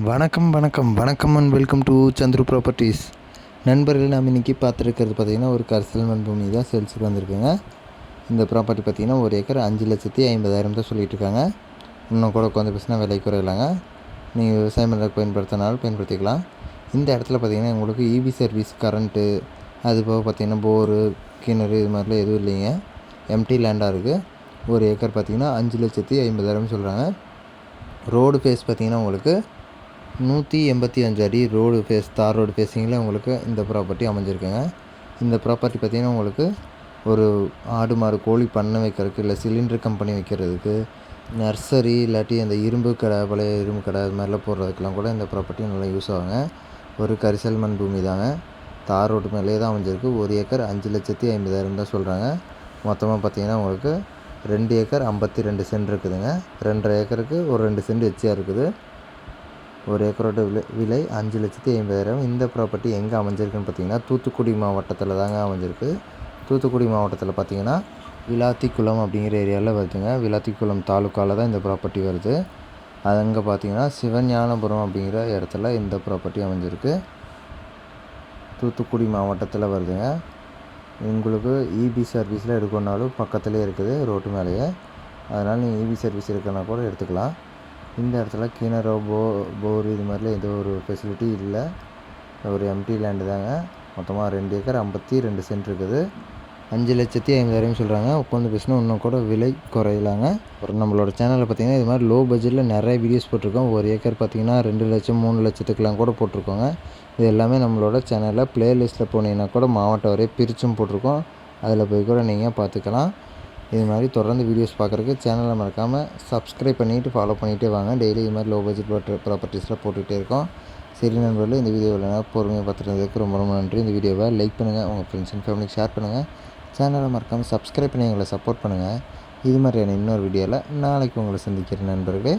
வணக்கம் வணக்கம். வணக்கம் and welcome to Chandru properties நண்பர்கள் நாம் இன்றைக்கி பார்த்துருக்கிறது பார்த்திங்கன்னா ஒரு கரிசல் மண்பூமி தான் சேல்ஸுக்கு வந்திருக்குங்க. இந்த ப்ராப்பர்ட்டி பார்த்திங்கன்னா ஒரு ஏக்கர் அஞ்சு லட்சத்தி ஐம்பதாயிரம் தான் சொல்லிட்டு இருக்காங்க. இன்னும் கூட உட்காந்து பேசினா விலை குறையலாங்க. நீங்கள் விவசாயம் பண்ணுறதுக்கு பயன்படுத்தினாலும் பயன்படுத்திக்கலாம். இந்த இடத்துல பார்த்திங்கன்னா உங்களுக்கு இபி சர்வீஸ் கரண்ட்டு அது போக பார்த்திங்கன்னா போரு கிணறு இது மாதிரிலாம் எதுவும் இல்லைங்க. எம்டி லேண்டாக இருக்குது ஒரு ஏக்கர் பார்த்திங்கன்னா அஞ்சு லட்சத்தி ஐம்பதாயிரம் சொல்கிறாங்க ரோடு ஃபேஸ் பார்த்திங்கன்னா உங்களுக்கு நூற்றி எண்பத்தி அஞ்சு அடி ரோடு ஃபேஸ் தார் ரோடு ஃபேஸிங்கில் உங்களுக்கு இந்த ப்ராப்பர்ட்டி அமைஞ்சிருக்குங்க. இந்த ப்ராப்பர்ட்டி பார்த்திங்கன்னா உங்களுக்கு ஒரு ஆடு மாடு கோழி பண்ணை வைக்கிறதுக்கு இல்லை சிலிண்டர் கம்பெனி வைக்கிறதுக்கு நர்சரி இல்லாட்டி அந்த இரும்பு கடை பழைய இரும்பு கடை அது மாதிரிலாம் போடுறதுக்கெலாம் கூட இந்த ப்ராப்பர்ட்டி நல்லா யூஸ் ஆகுங்க. ஒரு கரிசல் மண் பூமி தாங்க. தார் ரோடு மேலேயே தான் அமைஞ்சிருக்கு. ஒரு ஏக்கர் அஞ்சு லட்சத்தி ஐம்பதாயிரம் தான் சொல்கிறாங்க மொத்தமாக பார்த்தீங்கன்னா உங்களுக்கு ரெண்டு ஏக்கர் ஐம்பத்தி ரெண்டு சென்ட் இருக்குதுங்க. ரெண்டரை ஏக்கருக்கு ஒரு ரெண்டு சென்ட் எச்சியாக இருக்குது. ஒரு ஏக்கரோட விலை விலை அஞ்சு லட்சத்தி ஐம்பதாயிரம். இந்த ப்ராப்பர்ட்டி எங்கே அமைஞ்சிருக்குன்னு பார்த்தீங்கன்னா தூத்துக்குடி மாவட்டத்தில் தாங்க அமைஞ்சிருக்கு. தூத்துக்குடி மாவட்டத்தில் பார்த்தீங்கன்னா விளாத்திக்குளம் அப்படிங்கிற ஏரியாவில் வருதுங்க. விளாத்திக்குளம் தாலுக்காவில் தான் இந்த ப்ராப்பர்ட்டி வருது. அது அங்கே பார்த்தீங்கன்னா சிவஞானபுரம் அப்படிங்கிற இடத்துல இந்த ப்ராப்பர்ட்டி அமைஞ்சிருக்கு. தூத்துக்குடி மாவட்டத்தில் வருதுங்க. உங்களுக்கு இபி சர்வீஸில் எடுக்கணுனாலும் பக்கத்துலேயே இருக்குது ரோட்டு மேலேயே. அதனால் நீங்கள் இபி சர்வீஸ் எடுக்கணும்னா கூட எடுத்துக்கலாம். இந்த இடத்துல கிணறோ போ போர் இது மாதிரிலாம் எந்த ஒரு ஃபெசிலிட்டி இல்லை. ஒரு எம்டி லேண்டு தாங்க. மொத்தமாக ரெண்டு ஏக்கர் ஐம்பத்தி ரெண்டு சென்ட் இருக்குது. அஞ்சு லட்சத்தி ஐம்பதாயிரம் சொல்கிறாங்க உட்காந்து பேசினா இன்னும் கூட விலை குறையலாங்க. அப்புறம் நம்மளோட சேனலில் பார்த்தீங்கன்னா இது மாதிரி லோ பட்ஜெட்டில் நிறைய வீடியோஸ் போட்டிருக்கோம். ஒரு ஏக்கர் பார்த்தீங்கன்னா ரெண்டு லட்சம் மூணு லட்சத்துக்கெலாம் கூட போட்டிருக்கோங்க. இது எல்லாமே நம்மளோட சேனலில் ப்ளேலிஸ்ட்டில் போனீங்கன்னா கூட மாவட்டம் வரைய பிரிச்சும் போட்டிருக்கோம். அதில் போய் கூட நீங்கள் பார்த்துக்கலாம். இது மாதிரி தொடர்ந்து வீடியோஸ் பார்க்குறக்கு சேனலை மறக்காமல் சப்ஸ்கிரைப் பண்ணிவிட்டு ஃபாலோ பண்ணிகிட்டே வாங்க. டெய்லி இது மாதிரி லோ பட்ஜெட் ப்ராப்பர்ட்டிஸ்லாம் போட்டுகிட்டே இருக்கோம். சரி நண்பர்கள் இந்த வீடியோவில் பொறுமையாக பார்த்துருந்ததுக்கு ரொம்ப ரொம்ப நன்றி. இந்த வீடியோவை லைக் பண்ணுங்கள் உங்கள் ஃப்ரெண்ட்ஸ் அண்ட் ஃபேமிலிக்கு ஷேர் பண்ணுங்கள் சேனலை மறக்காமல் சப்ஸ்கிரைப் பண்ணி எங்களை சப்போர்ட் பண்ணுங்கள் இது மாதிரியான இன்னொரு வீடியோவில் நாளைக்கு உங்களை சந்திக்கிறேன் நண்பர்களே.